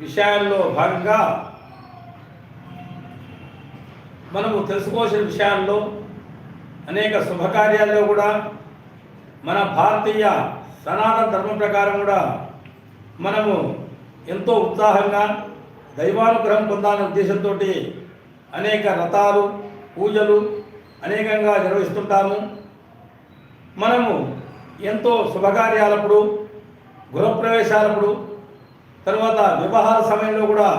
విషయాల్లో భాగంగా మనము తెలుసుకోవాల్సిన విషయాల్లో అనేక శుభకార్యాల్లో కూడా మన భారతీయ సనాతన ధర్మం ప్రకారం కూడా మనము ఎంతో ఉత్సాహంగా దైవానుగ్రహం పొందాలనే ఉద్దేశంతో అనేక రథాలు పూజలు అనేకంగా నిర్వహిస్తుంటాము. మనము ఎంతో శుభకార్యాలప్పుడు గృహప్రవేశాలప్పుడు తర్వాత వివాహాల సమయంలో కూడా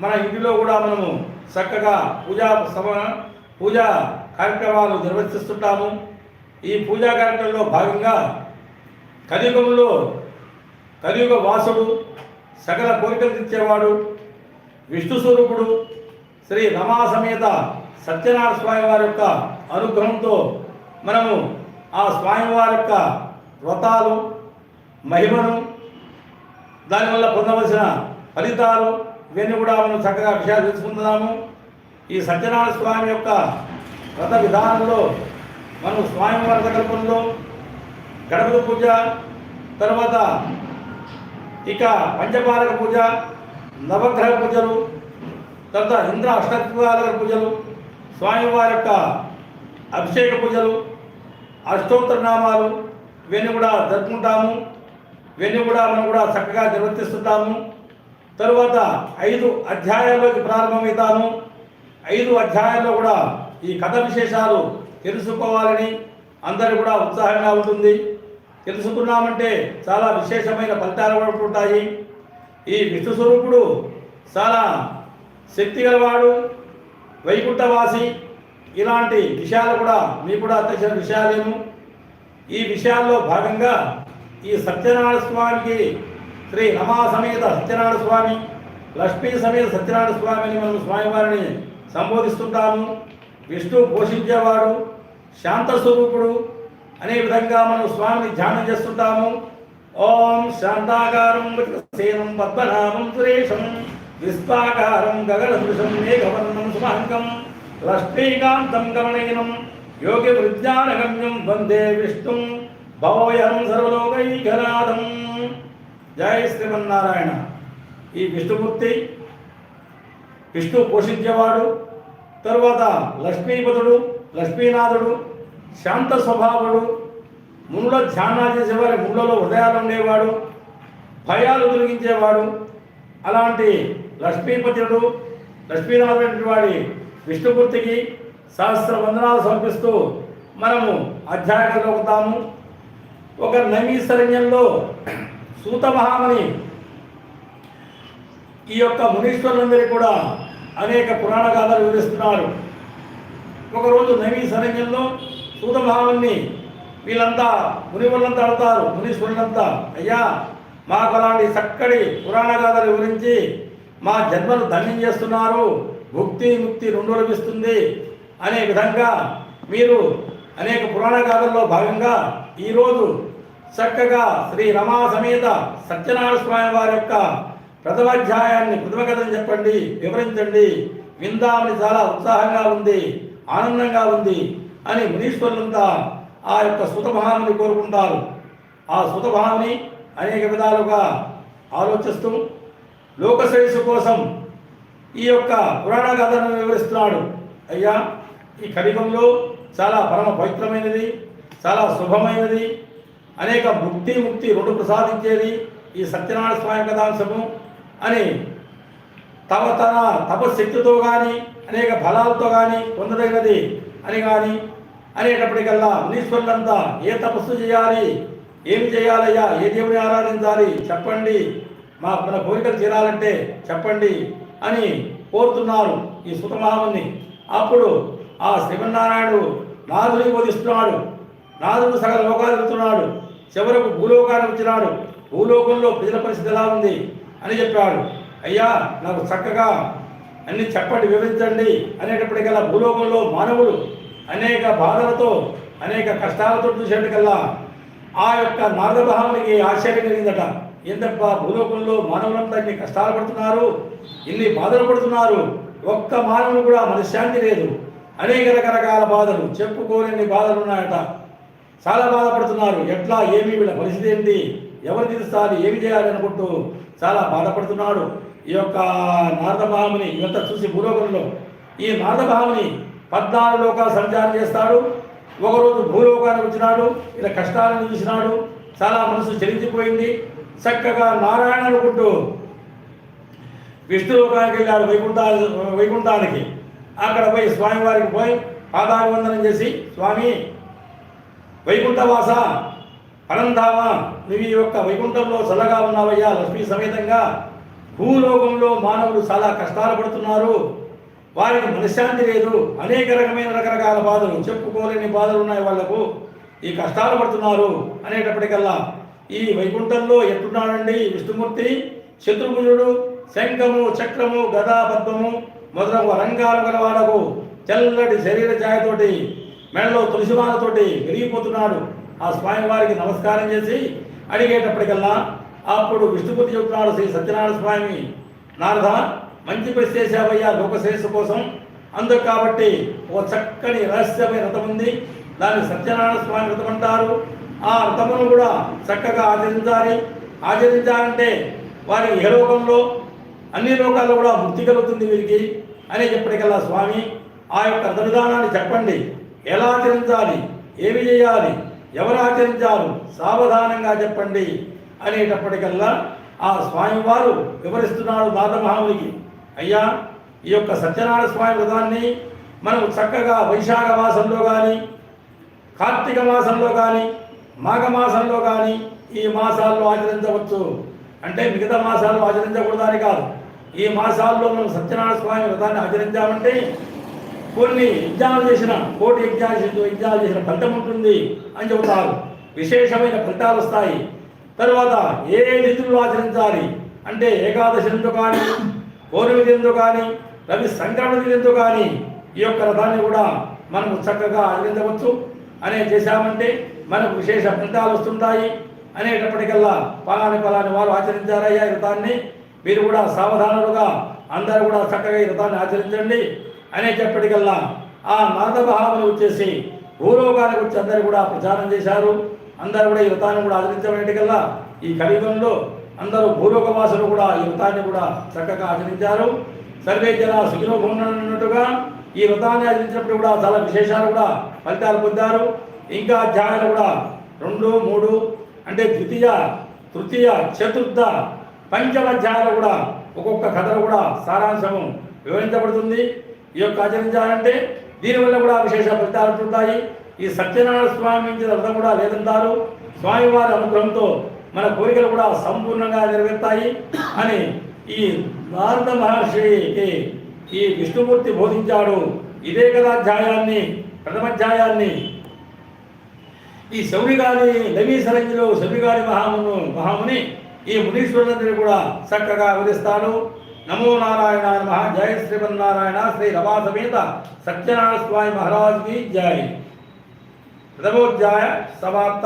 మన ఇంటిలో కూడా మనము చక్కగా పూజా సమ పూజా కార్యక్రమాలు నిర్వర్తిస్తుంటాము. ఈ పూజా కార్యక్రమంలో భాగంగా కలియుగంలో కలియుగ వాసుడు సకల కోరికలు తెచ్చేవాడు విష్ణు స్వరూపుడు శ్రీ రమా సమేత సత్యనారాయణ స్వామి వారి యొక్క అనుగ్రహంతో మనము ఆ స్వామివారి యొక్క వ్రతాలు మహిమను దానివల్ల పొందవలసిన ఫలితాలు ఇవన్నీ కూడా మనం చక్కగా విషయాలు తెలుసుకుంటున్నాము. ఈ సత్యనారాయణ స్వామి యొక్క వ్రత విధానంలో మనం స్వామి వ్రత కల్పంలో గణపతి పూజ తర్వాత ఇక పంచపాలక పూజ నవగ్రహ పూజలు తర్వాత ఇంద్ర అష్టపాలక పూజలు స్వామివారి యొక్క అభిషేక పూజలు అష్టోత్తర నామాలు ఇవన్నీ కూడా జరుపుకుంటాము. ఇవన్నీ కూడా మనం కూడా చక్కగా నిర్వర్తిస్తుంటాము. తరువాత ఐదు అధ్యాయాల్లోకి ప్రారంభమవుతాము ఐదు అధ్యాయాల్లో కూడా ఈ కథ విశేషాలు తెలుసుకోవాలని అందరూ కూడా ఉత్సాహంగా ఉంటుంది. తెలుసుకున్నామంటే చాలా విశేషమైన ఫలితాలు కూడా ఉంటాయి ఈ విష్ణుస్వరూపుడు చాలా శక్తి గలవాడు వైకుంఠవాసి. ఇలాంటి విషయాలు కూడా మీకు కూడా తెలిసిన విషయాలేను ఈ విషయాల్లో భాగంగా ఈ సత్యనారాయణ స్వామికి శ్రీ రమా సమేత సత్యనారాయణ స్వామి లక్ష్మీ సమేత సత్యనారాయణ స్వామిని మనం స్వామివారిని సంబోధిస్తుంటాము. విష్ణు పోషించేవాడు శాంత స్వరూపుడు. అనే విధంగా మనం స్వామిని ధ్యానం చేస్తుంటాము. ఓం శాంతాకారం సేనం పద్మనాభం సురేషం విశ్వాకారం గగనదృశం మేఘవర్ణం సుమహంకం లక్ష్మీకాంతం గమనయనం యోగి విజ్ఞానగమ్యం వందే విష్ణుం. భవోయం సర్వలోకైకనాథం. జయ శ్రీమన్నారాయణ. ఈ విష్ణుమూర్తి విష్ణు పోషించేవాడు తరువాత లక్ష్మీపతుడు లక్ష్మీనాథుడు శాంత స్వభావుడు మునుల ధ్యానాలు చేసేవారి మునులలో హృదయాలు ఉండేవాడు భయాలు తొలగించేవాడు అలాంటి లక్ష్మీపతుడు లక్ష్మీనాథుడు వాడి విష్ణుమూర్తికి సహస్ర వందనాలు సమర్పిస్తూ మనము అధ్యాయంలో అవుతాము ఒక నైమిసరణ్యంలో సూత మహామణి ఈ యొక్క మునీశ్వరులందరికీ కూడా అనేక పురాణ గాథలు వివరిస్తున్నారు. ఒకరోజు నవీ సరణ్యంలో సూతభావాన్ని వీళ్ళంతా మునివులంతా అడతారు మునీశ్వరులంతా. అయ్యా మాకు అలాంటి చక్కటి పురాణ గాథలు వివరించి మా జన్మను ధన్యం చేస్తున్నారు భుక్తి ముక్తి రెండు లభిస్తుంది అనే విధంగా మీరు అనేక పురాణ గాథల్లో భాగంగా ఈరోజు చక్కగా శ్రీ రమా సమేత సత్యనారాయణ స్వామి వారి యొక్క ప్రథమాధ్యాయాన్ని ప్రథమ చెప్పండి వివరించండి. విందామని చాలా ఉత్సాహంగా ఉంది ఆనందంగా ఉంది అని మునీశ్వరులంతా ఆ యొక్క సుతభావని కోరుకుంటారు. ఆ సుతభావని అనేక విధాలుగా ఆలోచిస్తూ లోకశ్రేయస్సు కోసం ఈ యొక్క పురాణ కథను వివరిస్తున్నాడు. అయ్యా ఈ కలియుగంలో చాలా పరమ పవిత్రమైనది చాలా శుభమైనది అనేక ముక్తి ముక్తి రెండు ప్రసాదించేది ఈ సత్యనారాయణ స్వామి కథాంశము అని తమ తన తపశక్తితో కానీ అనేక ఫలాలతో కానీ పొందదగినది అని కానీ అనేటప్పటికల్లా మునీశ్వరులంతా ఏ తపస్సు చేయాలి ఏమి చేయాలయ్యా ఏ దేవుని ఆరాధించాలి చెప్పండి. మా మన కోరికలు తీరాలంటే చెప్పండి అని కోరుతున్నారు ఈ సుతమహాముని. అప్పుడు ఆ శ్రీమన్నారాయణుడు నాదుని బోధిస్తున్నాడు. నాదుడు సగల లోకాలు వెళ్తున్నాడు చివరకు భూలోకానికి వచ్చినాడు. భూలోకంలో ప్రజల పరిస్థితి ఎలా ఉంది? అని చెప్పాడు. అయ్యా నాకు చక్కగా అన్ని చెప్పండి వివరించండి అనేటప్పటికల్లా భూలోకంలో మానవులు అనేక బాధలతో అనేక కష్టాలతో చూసేటికల్లా ఆ యొక్క నారదభావునికి ఆశ్చర్యం కలిగిందట. ఏంటప్ప భూలోకంలో మానవులంతా ఇన్ని కష్టాలు పడుతున్నారు ఇన్ని బాధలు పడుతున్నారు. ఒక్క మానవుడు కూడా మనశ్శాంతి లేదు. అనేక రకరకాల బాధలు చెప్పుకోలేని బాధలు ఉన్నాయట. చాలా బాధపడుతున్నారు. ఎట్లా ఏమి వీళ్ళ పరిస్థితి ఏంటి? ఎవరు తీరుస్తారు ఏమి చేయాలి అనుకుంటూ చాలా బాధపడుతున్నాడు. ఈ యొక్క నారదభాముని ఇదంతా చూసి భూలోకంలో ఈ నారదభాముని పద్నాలుగు లోకాలు సంచారం చేస్తాడు. ఒకరోజు భూలోకానికి వచ్చినాడు. ఇలా కష్టాలను చూసినాడు. చాలా మనసు చెలించిపోయింది. చక్కగా నారాయణ అనుకుంటూ విష్ణులోకానికి వెళ్ళాడు వైకుంఠ వైకుంఠానికి. అక్కడ పోయి స్వామివారికి పోయి పాదాభివందనం చేసి స్వామి వైకుంఠవాస పరంధామ నువ్వు ఈ యొక్క వైకుంఠంలో చల్లగా ఉన్నావయ్యా లక్ష్మీ సమేతంగా. భూలోకంలో మానవులు చాలా కష్టాలు పడుతున్నారు. వారికి మనశ్శాంతి లేదు. అనేక రకమైన రకరకాల బాధలు చెప్పుకోలేని బాధలు ఉన్నాయి వాళ్ళకు. ఈ కష్టాలు పడుతున్నారు అనేటప్పటికల్లా ఈ వైకుంఠంలో ఎట్టున్నాడండి విష్ణుమూర్తి? శత్రుభుజుడు శంఖము చక్రము గదా పద్మము మొదలగు రంగాలు గలవాడకు తెల్లటి శరీర ఛాయతోటి మెడలో తులసిమాలతోటి విరిగిపోతున్నాడు. ఆ స్వామివారికి నమస్కారం చేసి అడిగేటప్పటికల్లా అప్పుడు విష్ణుపతి చెబుతున్నాడు శ్రీ సత్యనారాయణ స్వామి నారద మంచి పని చేశావయ్యా లోకశ్రేయస్సు కోసం. అందుకు కాబట్టి ఓ చక్కని రహస్యమైన రథం ఉంది. దాన్ని సత్యనారాయణ స్వామి వ్రతం అంటారు. ఆ రథమును కూడా చక్కగా ఆచరించాలి. ఆచరించాలంటే వారి ఏ లోకంలో అన్ని లోకాల్లో కూడా ముక్తి కలుగుతుంది వీరికి అనే చెప్పటికల్లా స్వామి ఆ యొక్క వ్రతవిధానాన్ని చెప్పండి. ఎలా ఆచరించాలి ఏమి చేయాలి? ఎవరు ఆచరించారు? సావధానంగా చెప్పండి అనేటప్పటికల్లా ఆ స్వామివారు వివరిస్తున్నాడు నాథమహామునికి అయ్యా ఈ యొక్క సత్యనారాయణ స్వామి వ్రతాన్ని మనం చక్కగా వైశాఖ మాసంలో కానీ కార్తీక మాసంలో కానీ మాఘమాసంలో కానీ ఈ మాసాల్లో ఆచరించవచ్చు. అంటే మిగతా మాసాల్లో ఆచరించకూడదని కాదు. ఈ మాసాల్లో మనం సత్యనారాయణ స్వామి వ్రతాన్ని ఆచరించామంటే కొన్ని యజ్ఞాలు చేసిన కోటి యజ్ఞాలు యజ్ఞాలు చేసిన ఫలితం ఉంటుంది అని చెబుతారు. విశేషమైన ఫలితాలు వస్తాయి. తర్వాత ఏ ఏ ఆచరించాలి? అంటే ఏకాదశి ఎందు కానీ పౌర్ణమి ఎందు కానీ రవి సంక్రమణ ఎందు కానీ ఈ యొక్క రథాన్ని కూడా మనము చక్కగా ఆచరించవచ్చు అనే చేశామంటే మనకు విశేష ఫలితాలు వస్తుంటాయి. అనేటప్పటికల్లా పలాని పలాని వారు ఆచరించారయ్యా ఈ రథాన్ని. మీరు కూడా సావధానులుగా అందరూ కూడా చక్కగా ఈ రథాన్ని ఆచరించండి. అనేటప్పటికల్లా ఆ మరద భావన వచ్చేసి భూలోకానికి వచ్చి అందరూ కూడా ప్రచారం చేశారు. అందరూ కూడా ఈ కూడా ఆచరించబడేటికల్లా ఈ కలియుగంలో అందరూ భూలోకవాసులు కూడా ఈ వ్రతాన్ని కూడా చక్కగా ఆచరించారు. సర్వే జన సుఖినో ఈ వ్రతాన్ని ఆచరించినప్పుడు కూడా చాలా విశేషాలు కూడా ఫలితాలు పొందారు. ఇంకా అధ్యాయాలు కూడా రెండు మూడు అంటే ద్వితీయ తృతీయ చతుర్థ పంచమ అధ్యాయాలు కూడా ఒక్కొక్క కథలు కూడా సారాంశము వివరించబడుతుంది. ఈ యొక్క ఆచరించాలంటే దీనివల్ల కూడా విశేష ఫలితాలు ఉంటాయి ఈ సత్యనారాయణ స్వామి నుంచి వ్రతం కూడా లేదంటారు. స్వామివారి అనుగ్రహంతో మన కోరికలు కూడా సంపూర్ణంగా నెరవేరుతాయి. అని ఈ నారద మహర్షికి ఈ విష్ణుమూర్తి బోధించాడు. ఇదే కదా అధ్యాయాన్ని ప్రథమాధ్యాయాన్ని ఈ శౌరిగారి నవీసరంగిలో శౌరిగారి మహామును మహాముని ఈ మునీశ్వరులందరినీ కూడా చక్కగా వివరిస్తాడు. నమో నారాయణ నమ జయ శ్రీమన్నారాయణ శ్రీ రమా సమేత సత్యనారాయణ స్వామి మహారాజ్కి జై ప్రథమోధ్యాయ సమాప్త